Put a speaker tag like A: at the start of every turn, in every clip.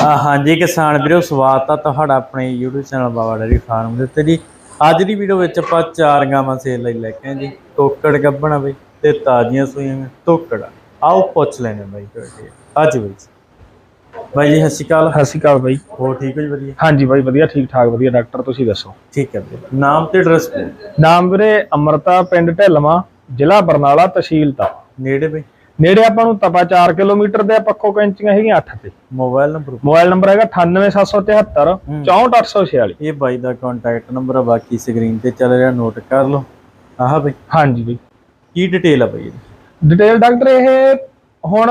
A: ਹਾਂਜੀ ਕਿਸਾਨ ਵੀਰੋ ਸਵਾਗਤ ਆ ਤੁਹਾਡਾ ਆਪਣੇ YouTube channel Baba dairy farm ਦੇ ਉੱਤੇ ਜੀ। ਅੱਜ ਦੀ ਵੀਡੀਓ ਵਿੱਚ ਆਪਾਂ ਚਾਰ ਗਾਵਾਂ ਸੇਲ ਲਈ ਲੈ ਕੇ ਆਏ ਜੀ। ਟੋਕੜ ਗੱਬਣਾ ਬਈ ਤੇ ਤਾਜ਼ੀਆਂ ਸੂਈਆਂ ਟੋਕੜ ਆਓ ਪੁੱਛ ਲੈਣੇ ਬਾਈ ਤੁਹਾਡੇ। ਅੱਜ ਬਈ ਬਾਈ ਜੀ ਸਤਿ ਸ਼੍ਰੀ ਅਕਾਲ।
B: ਸਤਿ ਸ਼੍ਰੀ ਅਕਾਲ ਬਾਈ।
A: ਹੋਰ ਠੀਕ ਹੋ ਜੀ ਵਧੀਆ?
B: ਹਾਂਜੀ ਬਾਈ ਵਧੀਆ ਠੀਕ ਠਾਕ ਵਧੀਆ। ਡਾਕਟਰ ਤੁਸੀਂ ਦੱਸੋ?
A: ਠੀਕ ਹੈ ਵੀਰੇ। ਨਾਮ ਤੇ ਐਡਰੈਸ
B: ਨਾਮ ਵੀਰੇ ਅਮਰਤਾ ਪਿੰਡ ਢਿਲਮਾ ਜ਼ਿਲ੍ਹਾ ਬਰਨਾਲਾ ਤਹਿਸੀਲ ਤਾ।
A: ਨੇੜੇ ਬਈ।
B: ਨੇੜੇ ਆਪਾਂ ਨੂੰ ਤਪਾ 4 ਕਿਲੋਮੀਟਰ ਦੇ ਪੱਖੋ ਕੈਂਚੀਆਂ ਹੈਗੀਆਂ 8 ਤੇ।
A: ਮੋਬਾਈਲ ਨੰਬਰ
B: ਮੋਬਾਈਲ ਨੰਬਰ ਹੈਗਾ 98773
A: ਹੂੰ।
B: 64846
A: ਇਹ ਬਾਈ ਦਾ ਕੰਟੈਕਟ ਨੰਬਰ ਆ ਬਾਕੀ ਸਕਰੀਨ ਤੇ ਚੱਲ ਰਿਹਾ ਨੋਟ ਕਰ ਲਓ। ਆਹ ਬਈ।
B: ਹਾਂਜੀ ਬਾਈ।
A: ਕੀ ਡਿਟੇਲ ਆ ਬਈ
B: ਡਿਟੇਲ ਡਾਕਟਰ ਇਹ ਹੁਣ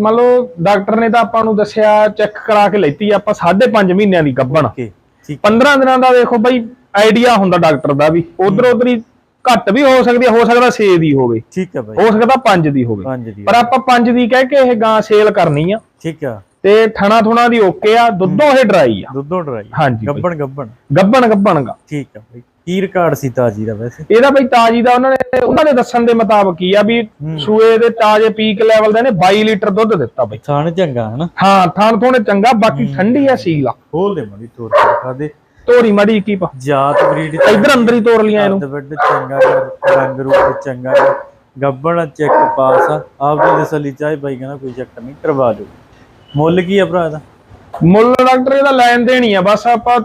B: ਮੰਨ ਲਓ ਡਾਕਟਰ ਨੇ ਤਾਂ ਆਪਾਂ ਨੂੰ ਦੱਸਿਆ ਚੈੱਕ ਕਰਾ ਕੇ ਲੈਤੀ ਆਪਾਂ 5.5 ਮਹੀਨਿਆਂ ਦੀ ਗੱਭਣ।
A: ਓਕੇ ਠੀਕ।
B: 15 ਦਿਨਾਂ ਦਾ ਦੇਖੋ ਬਾਈ ਆਈਡੀਆ ਹੁੰਦਾ ਡਾਕਟਰ ਦਾ ਵੀ। ਉਧਰ ਉਧਰ ਹੀ ਘੱਟ ਵੀ ਹੋ ਸਕਦੀ ਹੈ ਹੋ ਸਕਦਾ 6 ਦੀ ਹੋਵੇ।
A: ਠੀਕ ਹੈ ਬਾਈ।
B: ਹੋ ਸਕਦਾ 5 ਦੀ ਹੋਵੇ।
A: ਦੀ
B: ਪਰ ਆਪਾਂ 5 ਦੀ ਕਹਿ ਕੇ ਇਹ ਗਾਂ ਸੇਲ ਕਰਨੀ ਆ।
A: ਠੀਕ ਆ।
B: ਤੇ ਥਣਾ ਥੁਣਾ ਦੀ ਓਕੇ ਆ ਦੁੱਧੋਂ ਇਹ ਡਰਾਈ ਆ।
A: ਦੁੱਧੋਂ ਡਰਾਈ
B: ਹਾਂਜੀ।
A: ਗੱਬਣ ਗੱਬਣ।
B: ਗੱਬਣ ਗੱਬਣਗਾ
A: ਠੀਕ ਆ ਬਈ। ਕੀ ਰਿਕਾਰਡ ਸੀ ਤਾਜੀ ਦਾ ਵੈਸੇ?
B: ਇਹਦਾ ਬਈ ਤਾਜੀ ਦਾ ਉਹਨਾਂ ਨੇ ਉਹਨਾਂ ਦੇ ਦੱਸਣ ਦੇ ਮੁਤਾਬਕ ਹੀ ਆ ਵੀ। ਸੂਏ ਦੇ ਤਾਜੇ ਪੀਕ ਲੈਵਲ ਦੇ ਨੇ 22 ਲੀਟਰ ਦੁੱਧ ਦਿੱਤਾ ਬਈ।
A: ਥਾਣ ਚੰਗਾ ਹਨਾ?
B: ਹਾਂ ਥਣ ਥੋਣੇ ਚੰਗਾ ਬਾਕੀ ਠੰਡੀ ਆ ਸੀਲ ਆ।
A: ਖੋਲ ਦੇ ਮੜੀ ਤੋੜ ਕੇ ਦਿਖਾ ਦੇ।
B: ਤੋਰੀ ਮੜੀ ਕੀ ਪਾ।
A: ਜਾਤ ਬਰੀਡ
B: ਇਧਰ ਅੰਦਰ ਹੀ ਤੋੜ ਲੀਆਂ ਇਹਨੂੰ।
A: ਵੱਡ ਚੰਗਾ ਰੰਗ ਰੂਪ ਚੰਗਾ। ਗੱਬਣ ਚੈੱਕ ਪਾਸ ਆ। ਆਪਦੇ ਤਸੱਲੀ ਚਾਹੇ ਬਾਈ ਕਹਿੰਦਾ ਕੋਈ ਚੱਕਰ ਨਹੀਂ ਕਰਵਾ ਦਿਓ। ਮੁੱਲ ਕੀ ਆ ਭਰਾ ਦਾ
B: ਮੁੱਲ ਡਾਕਟਰ ਇਹਦਾ ਲੈਣ ਦੇਣੀ ਆ ਬਸ ਆਪਾਂ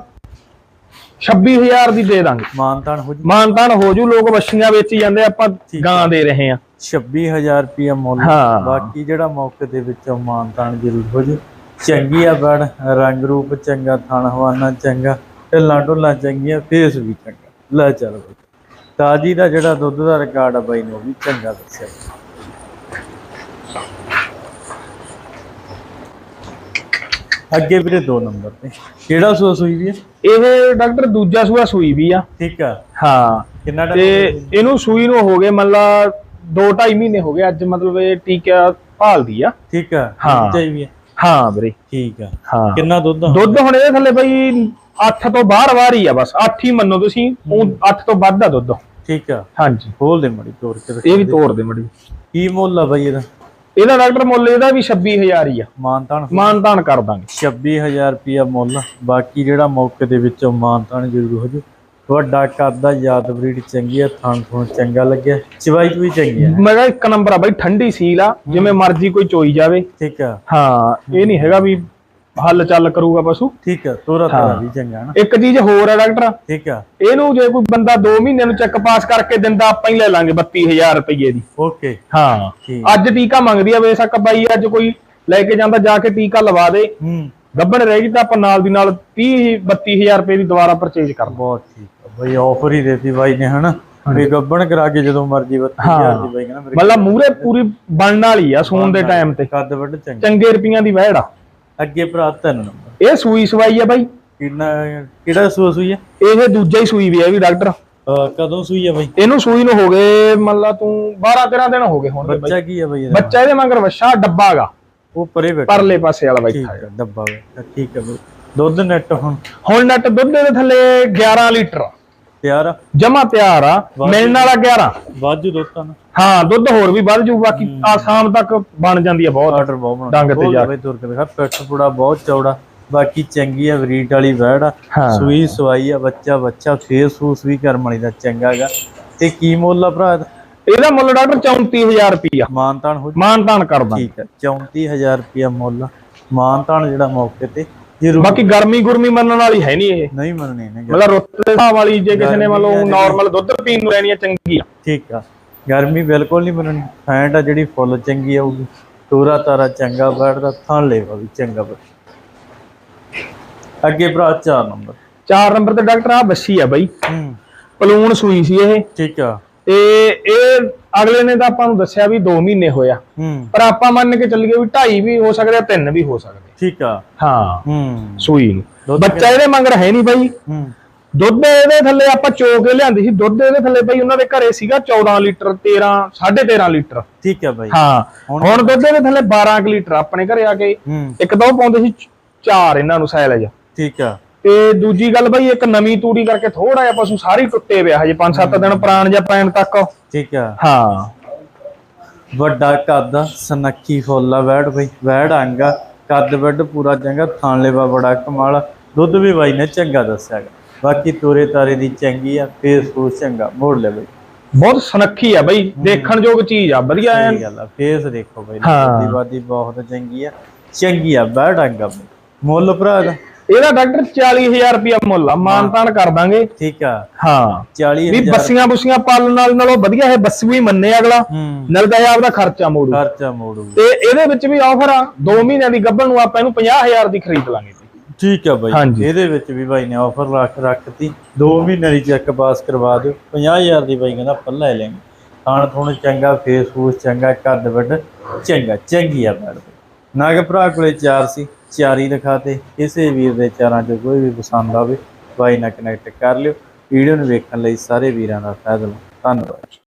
B: 26000 ਦੀ ਦੇ ਦਾਂਗੇ।
A: ਮਾਨਤਾਨ ਹੋ ਜੀ।
B: ਮਾਨਤਾਨ ਹੋ ਜੂ ਲੋਕ ਵੱਛੀਆਂ ਵੇਚੀ ਜਾਂਦੇ ਆਪਾਂ ਗਾਂ ਦੇ ਰਹੇ ਆ।
A: 26000 ਰੁਪਿਆ ਮੁੱਲ। ਬਾਕੀ ਜਿਹੜਾ ਮੌਕੇ ਦੇ ਵਿੱਚੋਂ ਮਾਨਤਾਨ ਜ਼ਰੂਰ ਹੋ ਜੀ। ਚੰਗੀ ਆ ਬੜ ਰੰਗ ਰੂਪ ਚੰਗਾ ਥਣ ਹਵਾਨਾ ਚੰਗਾ। ਢਿੱਲਾਂ ਢੁੱਲਾਂ ਚੰਗੀਆਂ ਫੇਸ ਵੀ ਚੰਗਾ। ਲੈ ਚੱਲ ਬਈ। ਤਾਜੀ ਦਾ ਜਿਹੜਾ ਦੁੱਧ ਦਾ ਰਿਕਾਰਡ ਆ ਬਾਈ ਨੇ ਉਹ ਵੀ ਚੰਗਾ ਦੱਸਿਆ। ਅੱਗੇ ਵੀਰੇ ਦੋ ਨੰਬਰ ਤੇ। ਕਿਹੜਾ ਸੂਆ ਸੂਈ ਵੀ ਹੈ
B: ਇਹ ਡਾਕਟਰ ਦੂਜਾ ਸੂਆ ਸੂਈ ਵੀ ਆ।
A: ਠੀਕ ਆ।
B: ਹਾਂ।
A: ਕਿੰਨਾ
B: ਤੇ ਇਹਨੂੰ ਸੂਈ ਨੂੰ ਹੋ ਗਏ ਮੰਨ ਲਾ 2.5 ਮਹੀਨੇ ਹੋ ਗਏ ਅੱਜ ਮਤਲਬ ਇਹ ਟੀਕਾ ਭਾਲਦੀ ਆ।
A: ਠੀਕ ਆ।
B: ਹਾਂ।
A: ਚਾਹੀਦੀ ਹੈ
B: ਹਾਂ ਵੀਰੇ।
A: ਠੀਕ ਆ।
B: ਹਾਂ।
A: ਕਿੰਨਾ ਦੁੱਧ?
B: ਦੁੱਧ ਹੁਣ ਇਹਦੇ ਥੱਲੇ ਬਈ 8 ਤੋਂ ਬਾਹਰ ਬਾਹਰ ਹੀ ਆ ਬਸ 8 ਹੀ ਮੰਨੋ ਤੁਸੀਂ ਉਹ 8 ਤੋਂ ਵੱਧ ਆ ਦੁੱਧ।
A: ਠੀਕ ਆ।
B: ਹਾਂਜੀ।
A: ਖੋਲ ਦੇ ਮੜੀ ਤੋੜ ਕੇ
B: ਇਹ ਵੀ। ਤੋੜ ਦੇ ਮੜੀ।
A: ਕੀ ਮੁੱਲ ਆ ਬਾਈ ਇਹਦਾ?
B: ਇਹਦਾ ਡਾਕਟਰ ਮੁੱਲ ਇਹਦਾ ਵੀ 26000 ਹੀ ਆ।
A: ਮਾਨਤਾਨ
B: ਮਾਨਤਾਨ ਕਰ ਦਾਂਗੇ।
A: 26000 ਰੁਪਿਆ ਮੁੱਲ ਬਾਕੀ ਜਿਹੜਾ ਮੌਕੇ ਦੇ ਵਿੱਚੋਂ ਮਾਨਤਾਨ ਜ਼ਰੂਰ ਹੋ ਜੂ ਵੱਡਾ ਕੱਦ ਦਾ ਯਾਦ ਬਰੀਡ ਚੰਗੀ ਆ ਥਣ ਥਣ ਚੰਗਾ ਲੱਗਿਆ। ਚਵਾਈ ਵੀ ਚੰਗੀ ਆ।
B: ਮੈਂ ਕਿਹਾ ਇੱਕ ਨੰਬਰ ਆ ਬਈ ਠੰਡੀ ਸੀਲ ਆ। ਜਿਵੇਂ ਮਰਜ਼ੀ ਕੋਈ ਚੋਈ ਜਾਵੇ।
A: ਠੀਕ ਆ।
B: ਹਾਂ ਇਹ ਨਹੀਂ ਹੈਗਾ ਵੀ ਹੱਲ ਚੱਲ ਕਰੂਗਾ ਪਸ਼ੂ।
A: ਠੀਕ ਆ ਤੋਰਾ ਤੋਰਾ ਵੀ ਚੰਗਾ ਨਾ।
B: ਇੱਕ ਚੀਜ਼ ਹੋਰ ਆ ਡਾਕਟਰ
A: ਠੀਕ ਆ।
B: ਇਹਨੂੰ ਜੇ ਕੋਈ ਬੰਦਾ 2 ਮਹੀਨਿਆਂ ਨੂੰ ਚੈੱਕ ਪਾਸ ਕਰਕੇ ਦਿੰਦਾ ਆਪਾਂ ਹੀ ਲੈ ਲਾਂਗੇ 32000 ਰੁਪਏ ਦੀ।
A: ਓਕੇ।
B: ਹਾਂ। ਅੱਜ ਟੀਕਾ ਮੰਗਦੀ ਆ ਬੇਸ਼ੱਕ ਬਾਈ ਅੱਜ ਕੋਈ ਲੈ ਕੇ ਜਾਂਦਾ ਜਾ ਕੇ ਟੀਕਾ ਲਵਾ ਦੇ।
A: ਹੂੰ।
B: ਗੱਬਣ ਰਹੇਗੀ ਤਾਂ ਆਪਾਂ ਨਾਲ ਦੀ ਨਾਲ 30 32000 ਰੁਪਏ ਦੀ ਦੁਬਾਰਾ ਪਰਚੇਜ ਕਰ
A: ਬਹੁਤ ਠੀਕ ਬਈ ਆਫਰ ਹੀ ਦੇਤੀ ਬਾਈ ਨੇ ਹਨਾ? ਵੀ ਗੱਬਣ ਕਰਾ ਕੇ ਜਦੋਂ ਮਰਜ਼ੀ 32000 ਦੀ ਬਾਈ ਕਹਿੰਦਾ ਮੇਰੇ
B: ਮਤਲਬ ਮੂਰੇ ਪੂਰੀ ਬਣਨ ਵਾਲੀ ਆ ਸੂਣ ਦੇ ਟਾਈਮ ਤੇ।
A: ਕੱਦ ਵੱਡ ਚੰਗਾ।
B: ਚੰਗੇ ਰੁਪਈਆਂ ਦੀ ਵਹਿੜ ਆ।
A: ਅੱਗੇ ਭਰਾ ਤਿੰਨ ਨੰਬਰ।
B: ਇਹ ਸੂਈ ਸਵਾਈ ਆ ਬਾਈ।
A: ਕਿੰਨਾ ਕਿਹੜਾ ਸੂਆ ਸੂਈ ਆ?
B: ਇਹ ਦੂਜਾ ਹੀ ਸੂਈ ਵੀ ਆ ਵੀ ਡਾਕਟਰ।
A: ਅਹ ਕਦੋਂ ਸੂਈ ਆ ਬਾਈ?
B: ਇਹਨੂੰ ਸੂਈ ਨੂੰ ਹੋ ਗਏ ਮੰਨ ਲਾ ਤੂੰ 12 13 ਦਿਨ ਹੋ ਗਏ ਹੁਣ ਬਾਈ।
A: ਬੱਚਾ ਕੀ ਆ ਬਾਈ ਇਹਦਾ?
B: ਬੱਚਾ ਇਹਦੇ ਮਗਰ ਵੱਛਾ ਡੱਬਾ ਗਾ
A: ਉਹ ਪਰੇ ਬੈਠਾ।
B: ਪਰਲੇ ਪਾਸੇ ਵਾਲਾ ਬੈਠਾ
A: ਠੀਕ ਆ ਡੱਬਾ ਵਾ। ਠੀਕ ਆ ਬਾਈ। ਦੁੱਧ ਨੈਟ ਹੁਣ?
B: ਹੁਣ ਨੱਟ ਦੁੱਧ ਦੇ ਥੱਲੇ 11 ਲੀਟਰ
A: ਤਿਆਰ ਆ?
B: ਜਮਾ ਤਿਆਰ ਆ। ਮਿਲਣ ਵਾਲਾ 11
A: ਵਾਜੂ ਦੁੱਧ ਤਾਂ
B: ਹਾਂ ਦੁੱਧ ਹੋਰ ਵੀ ਵੱਧ ਜੂ ਬਾਕੀ ਆ ਸ਼ਾਮ ਤੱਕ ਬਣ ਜਾਂਦੀ ਆ ਬਹੁਤ
A: ਆਰਡਰ ਬਹੁਤ ਬਣਾ
B: ਡੰਗ ਤੇ ਜਾ
A: ਤੁਰ ਕੇ ਦਿਖਾ ਪਿੱਠ ਪੂੜਾ ਬਹੁਤ ਚੌੜਾ ਬਾਕੀ ਚੰਗੀ ਆ ਬਰੀਡ ਵਾਲੀ ਵੈੜ ਆ।
B: ਹਾਂ।
A: ਸੂਈ ਸਵਾਈ ਆ ਬੱਚਾ ਬੱਚਾ ਫੇਸ ਫੂਸ ਵੀ ਕਰਮ ਵਾਲੀ ਦਾ ਚੰਗਾ ਹੈਗਾ ਤੇ ਕੀ ਮੁੱਲ ਆ ਭਰਾ ਇਹਦਾ?
B: ਮੁੱਲ ਡਾਕਟਰ 34000 ਰੁਪਿਆ
A: ਮਾਨਤਾਨ ਹੋ
B: ਮਾਨਤਾਨ ਕਰਦਾ।
A: ਠੀਕ ਹੈ 34000 ਰੁਪਿਆ ਮੁੱਲ ਮਾਨਤਾਨ ਜਿਹੜਾ ਮੌਕੇ ਤੇ
B: ਬਾਕੀ ਗਰਮੀ ਗੁਰਮੀ ਮੰਨਣ ਵਾਲੀ ਹੈ ਨਹੀਂ ਇਹ।
A: ਨਹੀਂ ਮੰਨਣੀ
B: ਮਤਲਬ ਰੁੱਤ ਦੇ ਹਿਸਾਬ ਵਾਲੀ ਜੇ ਕਿਸੇ ਨੇ ਮਤਲਬ ਨਾਰਮਲ ਦੁੱਧ ਪੀਣ ਨੂੰ ਲੈਣੀ ਆ ਚੰਗੀ ਆ।
A: ਠੀਕ ਆ। ਗਰਮੀ ਬਿਲਕੁਲ ਨਹੀਂ ਮੰਨਣੀ ਫੈਂਟ ਆ ਜਿਹੜੀ ਫੁੱਲ ਚੰਗੀ ਆਊਗੀ। ਤੋਰਾ ਤਾਰਾ ਚੰਗਾ ਬੈਠਦਾ ਥਣ ਲੇਵਾ ਵੀ ਚੰਗਾ ਬੈਠ ਅੱਗੇ ਭਰਾ 4 ਨੰਬਰ।
B: 4 ਨੰਬਰ ਤੇ ਡਾਕਟਰ ਆ ਬੱਸੀ ਆ ਬਾਈ।
A: ਹੂੰ।
B: ਪਲੂਣ ਸੂਈ ਸੀ ਇਹ।
A: ਠੀਕ ਆ।
B: ਤੇ ਇਹ ਅਗਲੇ ਨੇ ਤਾਂ ਆਪਾਂ ਨੂੰ ਦੱਸਿਆ ਵੀ 2 ਮਹੀਨੇ ਹੋਇਆ ਪਰ ਆਪਾਂ ਮੰਨ ਕੇ ਚੱਲੀਏ ਵੀ 2.5 ਵੀ ਹੋ ਸਕਦੇ ਆ 3 ਵੀ ਹੋ ਸਕਦੇ
A: ਠੀਕ ਆ।
B: ਹਾਂ।
A: ਹੂੰ।
B: ਸੂਈ ਬੱਚਾ ਇਹਦੇ ਮੰਗਰ ਹੈ ਨਹੀਂ ਬਾਈ।
A: ਹੂੰ।
B: ਦੁੱਧ ਇਹਦੇ ਥੱਲੇ ਆਪਾਂ ਚੋ ਕੇ ਲਿਆਂਦੀ ਸੀ। ਦੁੱਧ ਇਹਦੇ ਥੱਲੇ ਬਾਈ ਉਹਨਾਂ ਦੇ ਘਰੇ ਸੀਗਾ 14 ਲੀਟਰ 13 13.5 ਲੀਟਰ।
A: ਠੀਕ ਆ ਬਾਈ।
B: ਹਾਂ ਹੁਣ ਦੁੱਧ ਇਹਦੇ ਥੱਲੇ 12 ਕੁ ਲੀਟਰ ਆਪਣੇ ਘਰੇ ਆ ਕੇ।
A: ਹੂੰ।
B: ਇੱਕ ਦੋ ਪਾਉਂਦੇ ਸੀ ਚਾਰ ਇਹਨਾਂ ਨੂੰ ਸਾਇਲਜ
A: ਠੀਕ ਆ।
B: ਤੇ ਦੂਜੀ ਗੱਲ ਬਾਈ ਇੱਕ ਨਵੀਂ ਤੂੜੀ ਕਰਕੇ ਥੋੜਾ ਜਿਹਾ ਪਸ਼ੂ ਸਾਰੀ ਟੁੱਟੇ ਪਿਆ ਹਜੇ 5-7 ਦਿਨ ਪੁਰਾਣ ਜਾਂ ਪੈਣ ਤੱਕ।
A: ਠੀਕ ਆ।
B: ਹਾਂ।
A: ਵੱਡਾ ਕੱਦ ਸਨੱਖੀ ਫੁੱਲ ਵੈੜ ਬਈ ਵੈੜ ਅੰਗਾ ਕੱਦ ਵੱਡ ਪੂਰਾ ਚੰਗਾ ਥਾਣ ਲੈਵਾ ਬੜਾ ਕਮਾਲ। ਦੁੱਧ ਵੀ ਬਾਈ ਨੇ ਚੰਗਾ ਦੱਸਿਆ ਗਾ। ਬਾਕੀ ਤੋਰੇ ਤਾਰੇ ਦੀ ਚੰਗੀ ਆ ਫੇਸ ਫੂਸ ਚੰਗਾ ਮੋੜ ਲੈ ਬਈ।
B: ਬਹੁਤ ਸੁਨੱਖੀ ਆ ਬਈ ਦੇਖਣ ਯੋਗ ਚੀਜ਼ ਆ ਵਧੀਆ
A: ਸਹੀ ਗੱਲ ਆ ਫੇਸ ਦੇਖੋ ਬਈ
B: ਹਾਂ।
A: ਦੀ ਬਾਦੀ ਬਹੁਤ ਚੰਗੀ ਆ ਚੰਗੀ ਆ ਅੰਗਾ ਬਈ। ਮੁੱਲ ਭਰਾ ਦਾ
B: ਇਹਦਾ ਡਾਕਟਰ 40000 ਰੁਪਇਆ ਮੁੱਲ ਆ ਮਾਨਤਾਨ ਕਰ ਦਾਂਗੇ।
A: ਠੀਕ ਆ।
B: ਹਾਂ।
A: 40
B: ਵੀ ਬੱਸੀਆਂ ਬੁੱਸੀਆਂ ਪਾਲਣ ਨਾਲ ਨਾਲੋਂ ਵਧੀਆ ਹੈ ਬੱਸ ਵੀ ਮੰਨੇ ਅਗਲਾ। ਨਲਦਾ ਹੈ ਆਪਦਾ ਖਰਚਾ ਮੋੜੂ।
A: ਖਰਚਾ ਮੋੜੂ।
B: ਤੇ ਇਹਦੇ ਵਿੱਚ ਵੀ ਆਫਰ ਆ 2 ਮਹੀਨਿਆਂ ਦੀ ਗੱਭਣ ਨੂੰ ਆਪਾਂ ਇਹਨੂੰ 50000 ਦੀ ਖਰੀਦ ਲਾਂਗੇ।
A: ਠੀਕ ਆ ਬਾਈ।
B: ਹਾਂਜੀ।
A: ਇਹਦੇ ਵਿੱਚ ਵੀ ਬਾਈ ਨੇ ਆਫਰ ਰੱਖ ਰੱਖਤੀ। 2 ਮਹੀਨੇ ਦੀ ਚੈੱਕ ਪਾਸ ਕਰਵਾ ਦਿਓ। 50000 ਦੀ ਬਾਈ ਕਹਿੰਦਾ ਆਪਾਂ ਲੈ ਲੈਂਗੇ। ਖਾਣ ਥੋਣ ਚੰਗਾ ਫੇਸ ਫੂਸ ਚੰਗਾ ਕੱਦ ਵੱਡ ਚੰਗਾ ਚੰਗੀ ਆ ਮੈਡਮ। ਨਾਗ ਭਰਾ ਕੋਲੇ ਚਾਰ ਸੀ ਚਾਰ ਹੀ ਦਿਖਾਤੇ। ਕਿਸੇ ਵੀਰ ਦੇ ਚਾਰਾਂ ਚੋਂ ਕੋਈ ਵੀ ਪਸੰਦ ਆਵੇ ਬਾਈ ਨਾਲ ਕਨੈਕਟ ਕਰ ਲਿਓ। ਵੀਡੀਓ ਨੂੰ ਵੇਖਣ ਲਈ ਸਾਰੇ ਵੀਰਾਂ ਦਾ ਫਾਇਦਾ। ਧੰਨਵਾਦ।